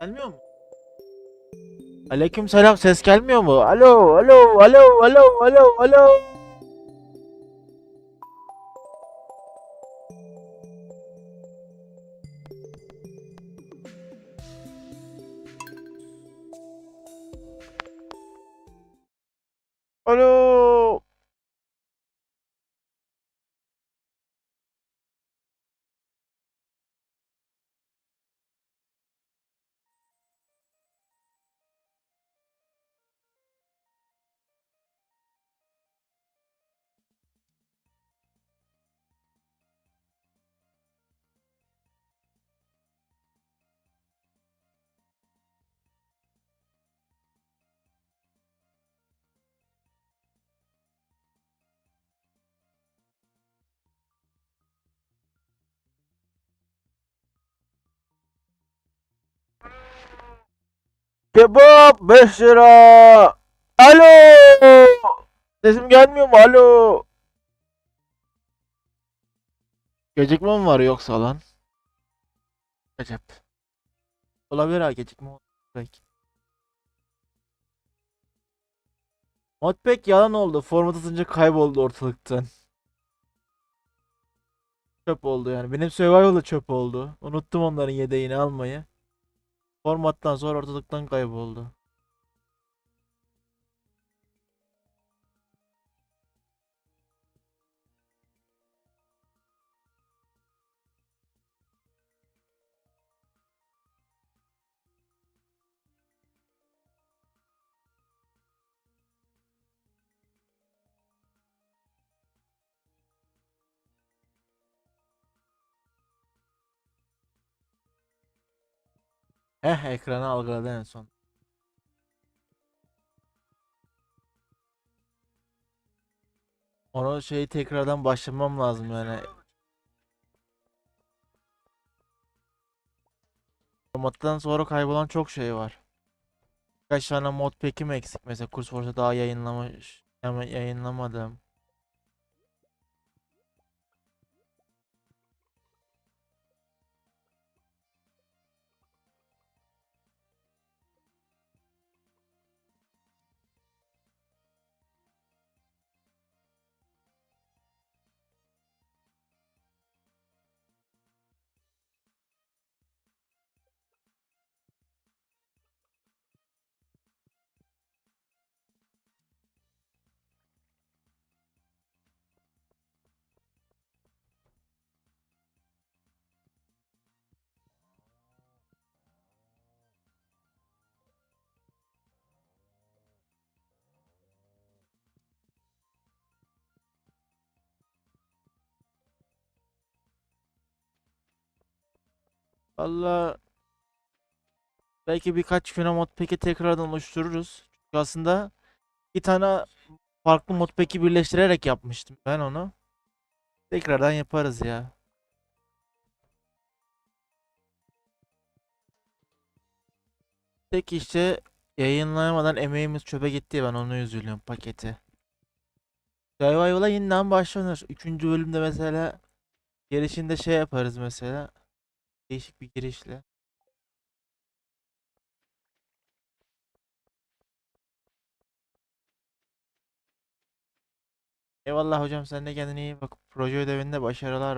Gelmiyor mu? Aleyküm ses gelmiyor mu? Alo alo alo alo alo alo. Alo. Kebap 5 lira. Alo. Sesim gelmiyor mu? Alo. Gecikme mi var yoksa lan? Acep. Olabilir ha gecikme belki. Modpack yalan oldu. Format atınca kayboldu ortalıktan. Çöp oldu yani. Benim survival da çöp oldu. Unuttum onların yedeğini almayı. Formattan sonra ortalıktan kayboldu. Heh ekranı algıladı en son. Onu şeyi tekrardan başlamam lazım yani. Formattan sonra kaybolan çok şey var. Kaç tane modpack'im eksik mesela Kurs Force'a daha yayınlamış ama yayınlamadım. Valla belki birkaç güne modpack'i tekrardan oluştururuz. Çünkü aslında bir tane farklı modpack'i birleştirerek yapmıştım ben onu. Tekrardan yaparız ya. Tek işte yayınlayamadan emeğimiz çöpe gitti ben onu üzülüyorum paketi. Survival'a yeniden başlanır. Üçüncü bölümde mesela girişinde şey yaparız mesela. Değişik bir girişle. Eyvallah hocam sen de kendine iyi bak. Proje ödevinde başarılar.